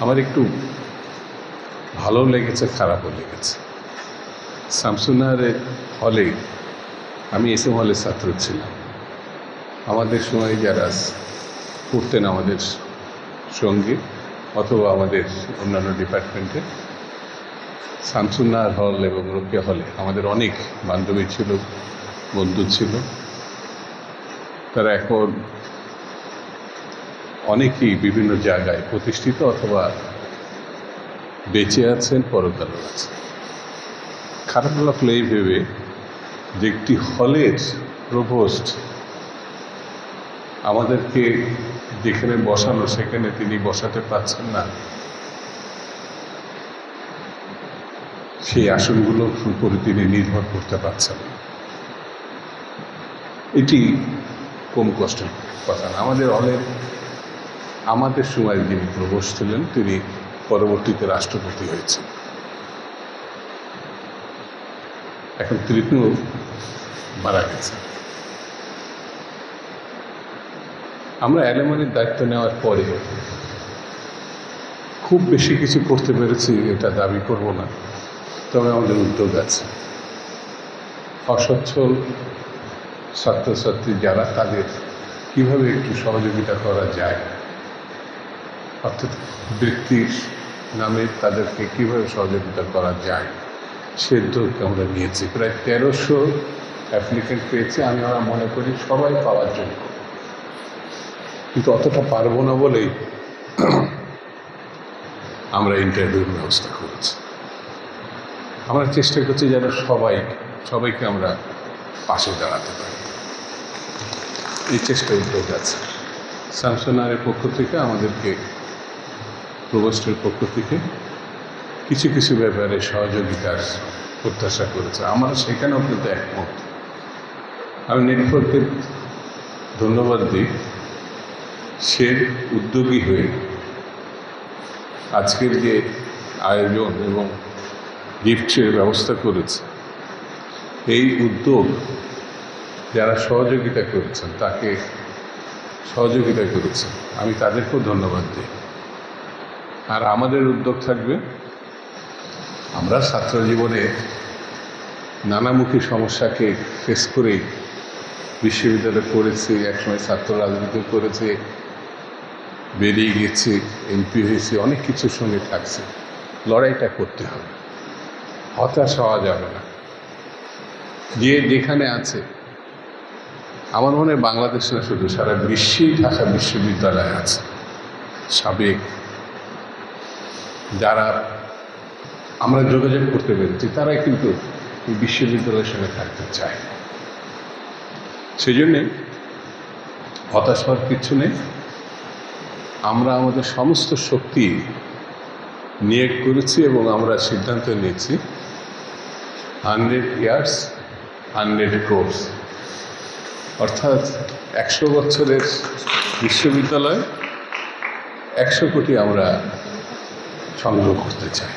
আমার একটু ভালো লেগেছে, খারাপও লেগেছে। শামসুনারের হলে আমি এস এম হলের ছাত্র ছিলাম। আমাদের সময় যারা পড়তেন আমাদের সঙ্গে অথবা আমাদের অন্যান্য ডিপার্টমেন্টে শামসুন্নার হল এবং রোকেয়া হলে আমাদের অনেক বান্ধবী ছিল, বন্ধু ছিল। তারা এখন অনেকেই বিভিন্ন জায়গায় প্রতিষ্ঠিত অথবা বেঁচে আছেন পরকালও আছেন। খারাপ লাগল এই ভেবে যে একটি হলের প্রভোস্ট আমাদেরকে যেখানে বসানো, সেখানে তিনি বসাতে পারছেন না। সেই আসনগুলোর উপরে তিনি নির্ভর করতে পারছেন এটি কম কষ্টের কথা না। আমাদের হলের আমাদের সময় যিনি প্রবোস ছিলেন, তিনি পরবর্তীতে রাষ্ট্রপতি হয়েছেন। এখন তিনিও মারা গেছে। আমরা অ্যালেমনির দায়িত্ব নেওয়ার পরে খুব বেশি কিছু করতে পেরেছি, এটা দাবি করব না। তবে আমাদের উদ্যোগ আছে। অসচ্ছল ছাত্রছাত্রী যারা, তাদের কীভাবে একটু সহযোগিতা করা যায়? অর্থাৎ বৃত্তির নামে তাদেরকে কীভাবে সহযোগিতা করা যায় সে উদ্যোগ আমরা নিয়েছি। প্রায় তেরোশো অ্যাপ্লিকেন্ট পেয়েছি, আমি আমরা মনে করি সবাই পাওয়ার জন্য কিন্তু অতটা পারব না বলেই আমরা ইন্টারভিউর ব্যবস্থা করেছি। আমরা চেষ্টা করছি যেন সবাই, সবাইকে আমরা পাশে দাঁড়াতে পারি। এই চেষ্টা উদ্যোগ আছে স্যামসনারের পক্ষ থেকে আমাদেরকে প্রবোস্টের পক্ষ থেকে কিছু কিছু ব্যাপারে সহযোগিতার প্রত্যাশা করেছে। আমরা সেখানেও কিন্তু একমত। আমি নেটওয়ার্কে ধন্যবাদ দিই। সে উদ্যোগী হয়ে আজকের যে আয়োজন এবং গিফটের ব্যবস্থা করেছে, এই উদ্যোগ যারা সহযোগিতা করেছেন, তাকে সহযোগিতা করেছেন। আমি তাদেরকেও ধন্যবাদ দিই। আর আমাদের উদ্যোগ থাকবে, আমরা ছাত্র জীবনে নানামুখী সমস্যাকে ফেস করেই বিশ্ববিদ্যালয়ে পড়েছি একসময় ছাত্র রাজনীতি করেছে, বেরিয়ে গেছে এমপি হয়েছে, অনেক কিছুর সঙ্গে থাকছে। লড়াইটা করতে হবে। হতাশ হওয়া যাবে না। যে যেখানে আছে, আমার মনে হয় বাংলাদেশ না শুধু, সারা বিশ্বেই ঢাকা বিশ্ববিদ্যালয় আছে। সাবেক যারা আমরা যোগাযোগ করতে পেরেছি, তারাই কিন্তু এই বিশ্ববিদ্যালয়ের সঙ্গে থাকতে চায়। সেই জন্যে হতাশ হওয়ার কিছু নেই। আমরা আমাদের সমস্ত শক্তি নিয়োগ করেছি এবং আমরা সিদ্ধান্ত নিয়েছি, হান্ড্রেড ইয়ার্স, হান্ড্রেড কোর্স অর্থাৎ একশো বছরের বিশ্ববিদ্যালয়, একশো কোটি আমরা সংগ্রহ করতে চাই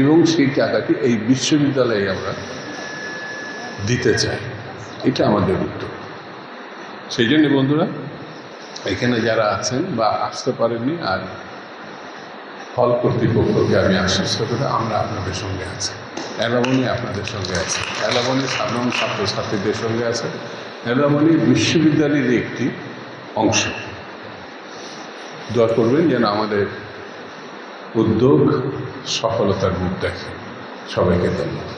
এবং সেই টাকাটি এই বিশ্ববিদ্যালয়ে আমরা দিতে চাই। এটা আমাদের উদ্যোগ। সেই জন্য বন্ধুরা, এখানে যারা আছেন বা আসতে পারেননি, আর হল কর্তৃপক্ষকে আমি আশ্বস্ত করে আমরা আপনাদের সঙ্গে আছি। অ্যালামনি আপনাদের সঙ্গে আছে। অ্যালামনি সাধারণ ছাত্রছাত্রীদের সঙ্গে আছে। অ্যালামনি বিশ্ববিদ্যালয়ের একটি অংশ। দোয়া করবেন যেন আমাদের উদ্যোগ সফলতার মুখ দেখে। সবাইকে ধন্যবাদ।